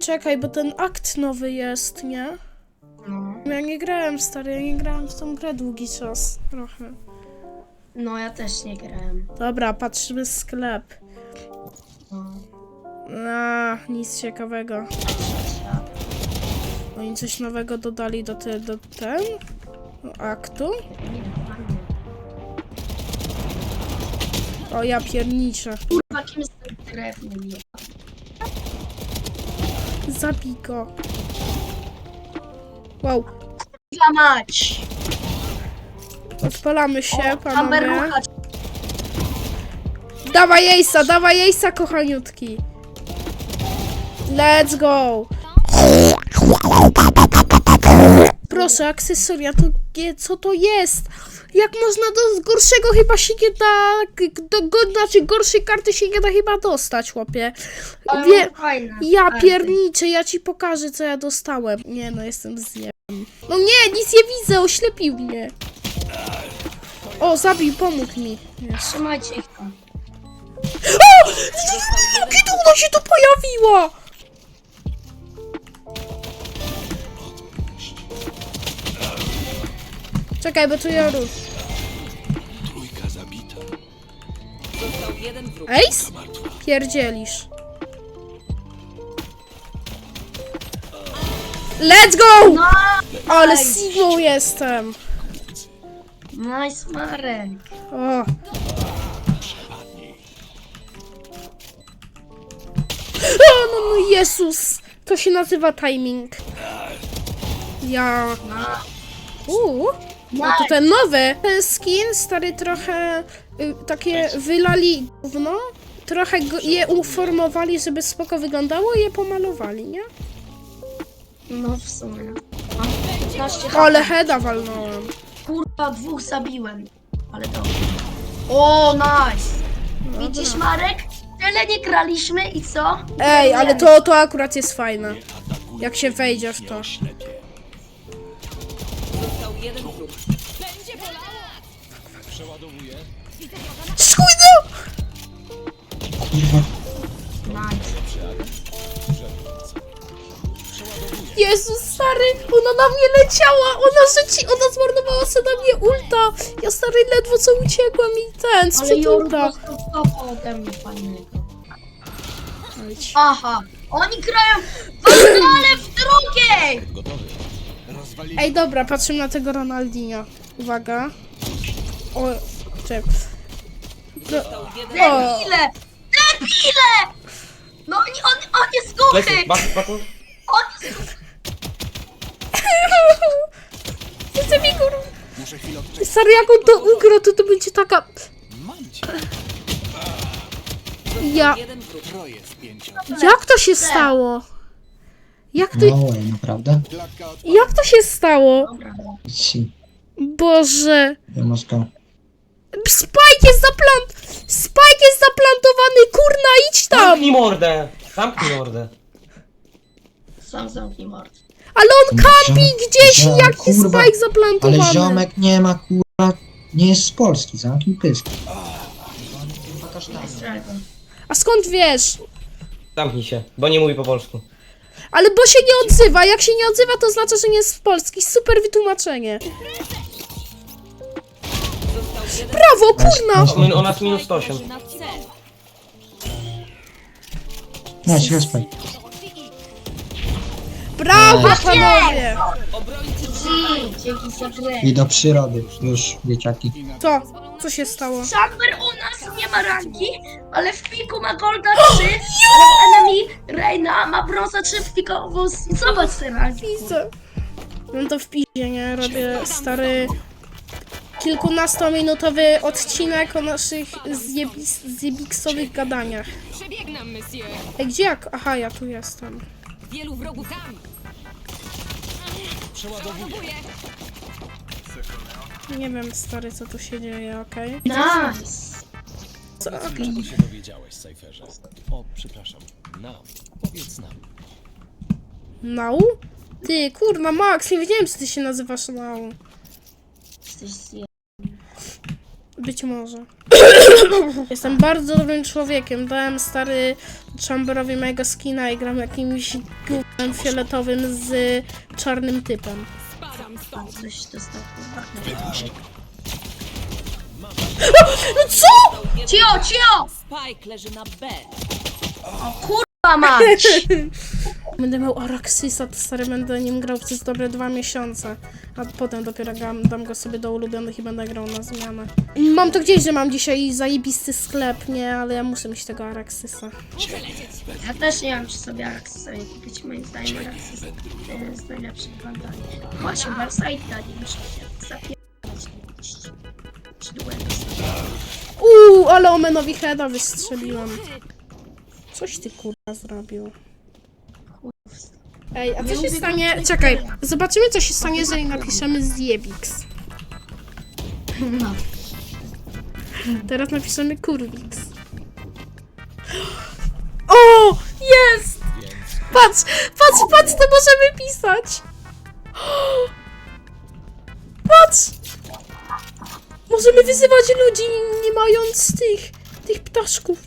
Czekaj, bo ten akt nowy jest, nie? No. Ja nie grałem, stary, ja nie grałem w tą grę długi czas. Trochę. No ja też nie grałem. Dobra, patrzymy sklep. No. A, nic ciekawego. Oni coś nowego dodali do, te, do ten? Do aktu? O, ja pierniczę. Kurwa, kim jest ten drewny? Nie. Zabij go. Wow, Kurwa mać! odpalamy się, panowie. Kamerucha, Dawaj jejsa, dawaj jejsa, kochaniutki. Let's go. Proszę, akcesoria, to nie, co to jest? Jak można do gorszego chyba się nie da, do, go, znaczy gorszej karty się nie da chyba dostać, chłopie. ale Wie, fajne. ja Ale- pierniczę, ja ci pokażę, co ja dostałem. Nie no, jestem zjem. No nie, nic nie widzę, oślepił mnie. O, zabił, pomógł mi. Jest. Trzymajcie ich tam. O! Kiedy ona się tu pojawiła? Czekaj, bo tu ja rusz. Trójka zabita. Został jeden wróg. Ace? Pierdzielisz. Let's go! No! Ale sigmą jestem. Nice, Marek. O. O, no, no Jezus! To się nazywa timing. Ja... Uuu. No to ten nowy. Ten skin, stary, trochę y, takie wylali gówno. Trochę go, je uformowali, żeby spoko wyglądało i je pomalowali, nie? No w sumie. Mam 15 Ale heada walnąłem. Kurwa, dwóch zabiłem. Ale dobrze. O, nice. Widzisz, Marek? Tyle nie graliśmy i co? Ej, ale to, to akurat jest fajne. Jak się wejdzie w to. Oślepie. Został jeden wróg. Przeładowuję. Skujno! Nice. Jezus, stary, ona na mnie leciała, ona rzuci, ona zmarnowała sobie na mnie ulta. Ja stary ledwo co uciekłam i ten, Ale sprzed ulta. dostał stopa ode mnie fajnego. Aha, oni grają w ale w drugiej! Gotowy. Ej, dobra, patrzymy na tego Ronaldinho. Uwaga. O, czek. Został jeden Debile! Debile! No oni, on, on jest głuchy! Lecy, bak, baku. On jest głuchy! Mi kur... Muszę chwilę odczekać. Stary, jak on to ugra, to to będzie taka... Mam cię. Ja... jeden wróg. Troje spięcia. Jak to się stało? Jak to... No, naprawdę? Jak to się stało? Si, Boże... ja. Spike jest zaplant... Spike jest zaplantowany, kurna, idź tam! Zamknij mordę! Zamknij mordę. sam zamknij mord. Ale on kampi Ziom- gdzieś, ziom- jaki kurwa, Spike zaplantowany. Ale ziomek nie ma, kurwa, nie jest z Polski, zamknij pysk. A skąd wiesz? Zamknij się, bo nie mówi po polsku. Ale bo się nie odzywa. Jak się nie odzywa, to znaczy, że nie jest z Polski. Super wytłumaczenie. Brawo, kurna! O, min- U nas minus 108. na cel. Nice, respekt. Brawo, panowie! Obrońcy Dzięki, dzięki za grę. I do przyrody, już, dzieciaki. Co? Co się stało? Chamber u nas nie ma ranki, ale w piku ma Golda 3, ale w enemy Reina ma brąza 3 w pikową. Zobacz te ranki. Widzę. No to w piździe, nie? Robię stary kilkunastominutowy odcinek o naszych zjebis- zjebiksowych gadaniach. Przebiegnam, monsieur. Ej, gdzie jak? Aha, ja tu jestem. Wielu wrogów tam. Przeładowuję. Nie wiem, stary, co tu się dzieje, okej? Nice. Co? Czego się dowiedziałeś, Cypherze? O, przepraszam. Nam. Powiedz nam. Nau? Ty, kurna, Max, nie wiedziałem, czy ty się nazywasz Nau. Jesteś zje... Być może. Jestem bardzo dobrym człowiekiem. Dałem stary Chamberowi mojego skina i gram jakimś gównem fioletowym z czarnym typem. Coś dostał. No co? Cio, cio! Spike leży na B. O kurwa mać! Będę miał Araxisa, to stary będę nim grał przez dobre dwa miesiące. A potem dopiero gram, dam go sobie do ulubionych i będę grał na zmianę. Mam to gdzieś, że mam dzisiaj zajebisty sklep, nie? Ale ja muszę mieć tego Araxisa. Ja też nie mam przy sobie Araxisa, nie kupić moim zdaniem Araxis to jest najlepszy bandami. Właśnie, Barsite nie muszę się zapierdalać. Czy Uuu, ale Omenowi heada wystrzeliłam. Coś ty kurwa zrobił. Ej, a co się stanie... Czekaj, zobaczymy co się stanie, jeżeli napiszemy zjebix. Teraz napiszemy kurwix. O! Jest! Patrz, patrz, patrz, to możemy pisać! Patrz! Możemy wyzywać ludzi nie mając tych, tych ptaszków.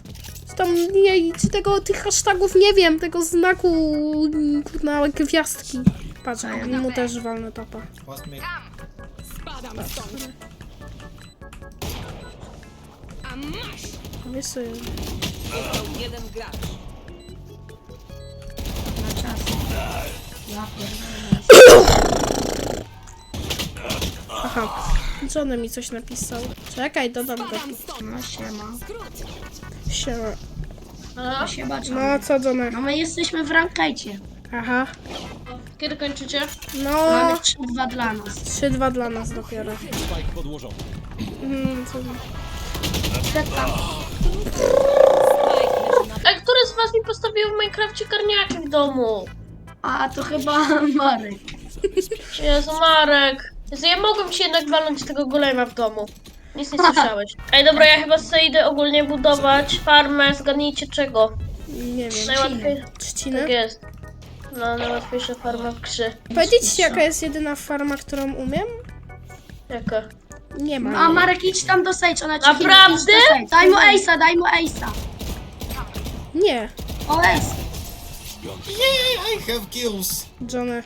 Tam, nie, czy tego, tych hashtagów, nie wiem, tego znaku na gwiazdki. Patrz, mu też walnę topa. Spadam stąd. A masz! Wiesz, co jest? Jeden gracz. na czas. Ja. Aha, Johnny mi coś napisał. Czekaj, dodam go. No siema. Skrót. Siema. No się. No, co Johnny? No my jesteśmy w rankajcie. Aha. Kiedy kończycie? No, Mamy 3-2 dla nas. 3-2 dla nas dopiero. Spike podłożony. Mm, co... A który z was mi postawił w Minecrafcie karniaki w domu? A to chyba Marek. Jezu, Marek. Jezu, ja mogłem ci jednak walnąć tego golema w domu. Nic nie słyszałeś. Ej, dobra, ja chyba sobie idę ogólnie budować farmę, zgadnijcie czego. Nie wiem. Najłatwiej... Tak jest. No, najłatwiejsza farma w grze. Powiedzieć ci, jaka jest jedyna farma, którą umiem? Jaka? Nie ma. A Marek idź tam do Sage, ona ci Naprawdę? idź do Sage. Daj mu Ace'a, daj mu Ace'a. Nie. O Ace. Johnny.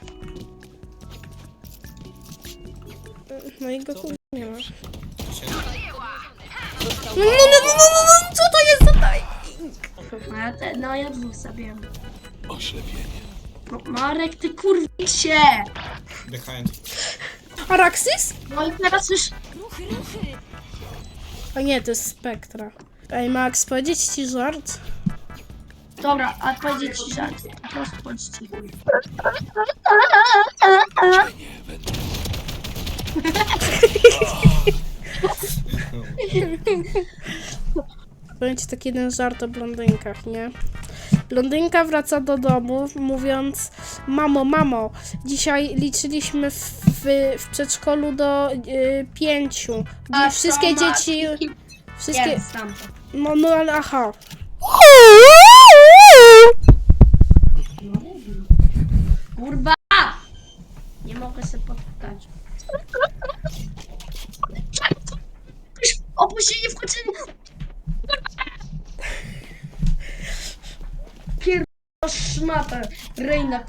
No i go tu nie ma. No, no, no, no, no, no, co to jest za taj? No ja, te, no ja dwóch zabiłem. No, Marek, ty kurwicie! Araxis? No i teraz już... A nie, to jest Spektra. Ej, Max, powiedzieć ci żart? Dobra, a powiedzieć ci żart. Po prostu bądź cicho. Powiem ci taki jeden żart o blondynkach, nie? Blondynka wraca do domu, mówiąc Mamo, mamo, dzisiaj liczyliśmy w, w, w przedszkolu do y, pięciu. A wszystkie dzieci... Wszystkie... Jest tam. No, no, ale aha.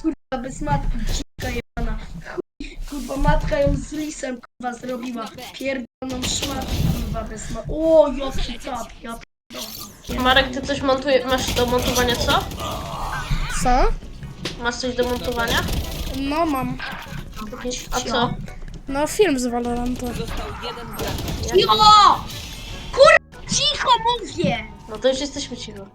Kurwa, bez matki, dzika jebana. Chuj, Kurwa, matka ją z lisem, kurwa, zrobiła. Pierdoloną szmatę, kurwa, bez matki. O, jaki tap, ja pierdolę. Marek, ty coś montuje... masz do montowania co? Co? Masz coś do montowania? No, mam. A co? No, film z Valoranta. Został jeden gracz. Cicho! Kurwa, cicho mówię! No to już jesteśmy cicho.